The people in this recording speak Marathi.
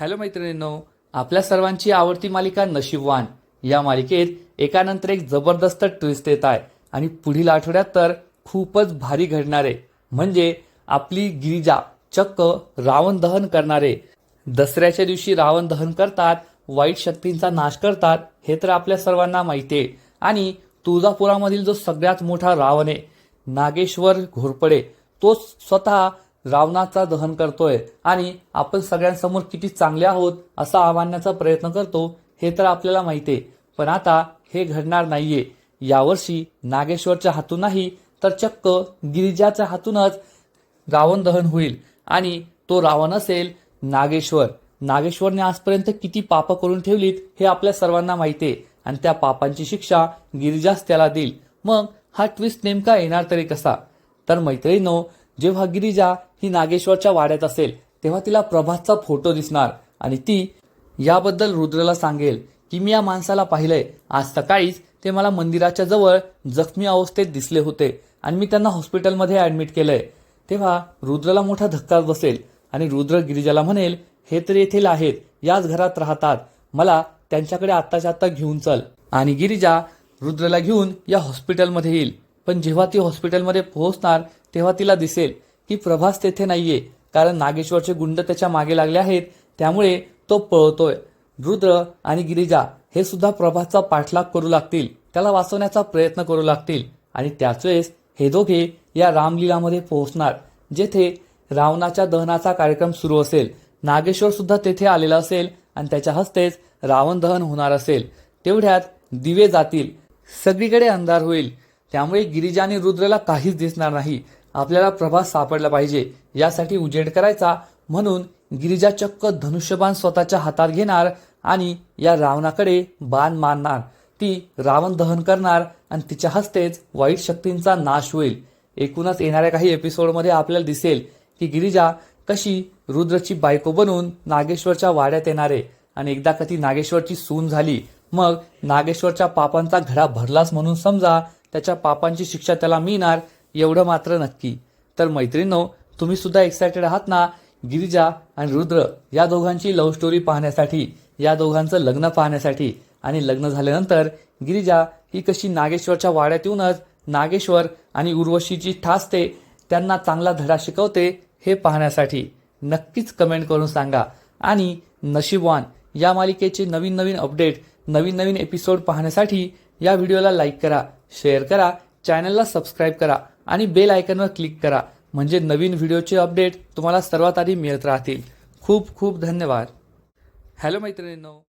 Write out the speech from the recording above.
हॅलो मैत्रिणींनो आपल्या सर्वांची आवडती मालिका नशीबवान. या मालिकेत एकानंतर एक जबरदस्त ट्विस्ट येत आहे आणि पुढील आठवड्यात तर खूपच भारी घडणारे म्हणजे आपली गिरिजा चक्क रावण दहन करणारे. दसऱ्याच्या दिवशी रावण दहन करतात वाईट शक्तींचा नाश करतात हे तर आपल्या सर्वांना माहिती आहे. आणि तुळजापुरामधील जो सगळ्यात मोठा रावण आहे नागेश्वर घोरपडे तो स्वतः रावणाचा दहन करतोय आणि आपण सगळ्यांसमोर किती चांगले आहोत असं आव्हानाचा प्रयत्न करतो हे तर आपल्याला माहिती आहे. पण आता हे घडणार नाहीये. यावर्षी नागेश्वरच्या हातून नाही तर चक्क गिरिजाच्या हातूनच रावण दहन होईल आणि तो रावण असेल नागेश्वर. नागेश्वरने आजपर्यंत किती पाप करून ठेवलीत हे आपल्या सर्वांना माहिती आहे आणि त्या पापांची शिक्षा गिरिजाच त्याला देईल. मग हा ट्विस्ट नेमका येणार तरी कसा? तर मैत्रिणीनो जेव्हा गिरिजा ही नागेश्वरच्या वाड्यात असेल तेव्हा तिला प्रभातचा फोटो दिसणार. आणि ती याबद्दल रुद्रला सांगेल की मी या माणसाला पाहिलंय. आज सकाळीच ते मला मंदिराच्या जवळ जखमी अवस्थेत दिसले होते आणि मी त्यांना हॉस्पिटलमध्ये ऍडमिट केलंय. तेव्हा रुद्रला मोठा धक्का बसेल आणि रुद्र गिरिजाला म्हणेल हे तर येथील आहेत. याच घरात राहतात. मला त्यांच्याकडे आत्ताच्या आत्ता घेऊन चल. आणि गिरिजा रुद्रला घेऊन या हॉस्पिटलमध्ये येईल. पण जेव्हा ती हॉस्पिटलमध्ये पोहोचणार तेव्हा तिला दिसेल की प्रभास तेथे नाहीये. कारण नागेश्वरचे गुंड त्याच्यामागे लागले आहेत. त्यामुळे तो पळतोय. रुद्र आणि गिरिजा हे सुद्धा प्रभासचा पाठलाग करू लागतील. त्याला वाचवण्याचा प्रयत्न करू लागतील. आणि त्याच वेळेस हे दोघे या रामलीलामध्ये पोहोचणार. जेथे रावणाच्या दहनाचा कार्यक्रम सुरू असेल. नागेश्वर सुद्धा तेथे आलेला असेल आणि त्याच्या हस्तेच रावण दहन होणार असेल. तेवढ्यात दिवे जातील. सगळीकडे अंधार होईल. त्यामुळे गिरिजा आणि रुद्रला काहीच दिसणार नाही. आपल्याला प्रभास सापडला पाहिजे. यासाठी उजेड करायचा म्हणून गिरिजा चक्क धनुष्यबाण स्वतःच्या हातात घेणार आणि या रावणाकडे बाण मारणार. ती रावण दहन करणार आणि तिच्या हस्तेच वाईट शक्तींचा नाश होईल. एकूणच येणाऱ्या काही एपिसोडमध्ये आपल्याला दिसेल की गिरिजा कशी रुद्रची बायको बनून नागेश्वरच्या वाड्यात येणारे आणि एकदा का ती नागेश्वरची सून झाली मग नागेश्वरच्या पापांचा घडा भरलाच म्हणून समजा त्याच्या पापांची शिक्षा त्याला मिळणार एवढं मात्र नक्की. तर मैत्रिणींनो तुम्ही सुद्धा एक्सायटेड आहात ना? गिरिजा आणि रुद्र या दोघांची लव्ह स्टोरी पाहण्यासाठी या दोघांचं लग्न पाहण्यासाठी. आणि लग्न झाल्यानंतर गिरिजा ही कशी नागेश्वरच्या वाड्यात येऊनच नागेश्वर आणि उर्वशीची ठासते त्यांना चांगला धडा शिकवते हे पाहण्यासाठी. नक्कीच कमेंट करून सांगा. आणि नशीबवान या मालिकेचे नवीन नवीन अपडेट नवीन नवीन एपिसोड पाहण्यासाठी या व्हिडिओला लाईक करा शेअर करा चॅनलला सबस्क्राईब करा. आणि बेल आयकनवर क्लिक करा. म्हणजे नवीन व्हिडिओचे अपडेट तुम्हाला सर्वात आधी मिळत राहतील. खूप खूप धन्यवाद. हॅलो मैत्रिणींनो.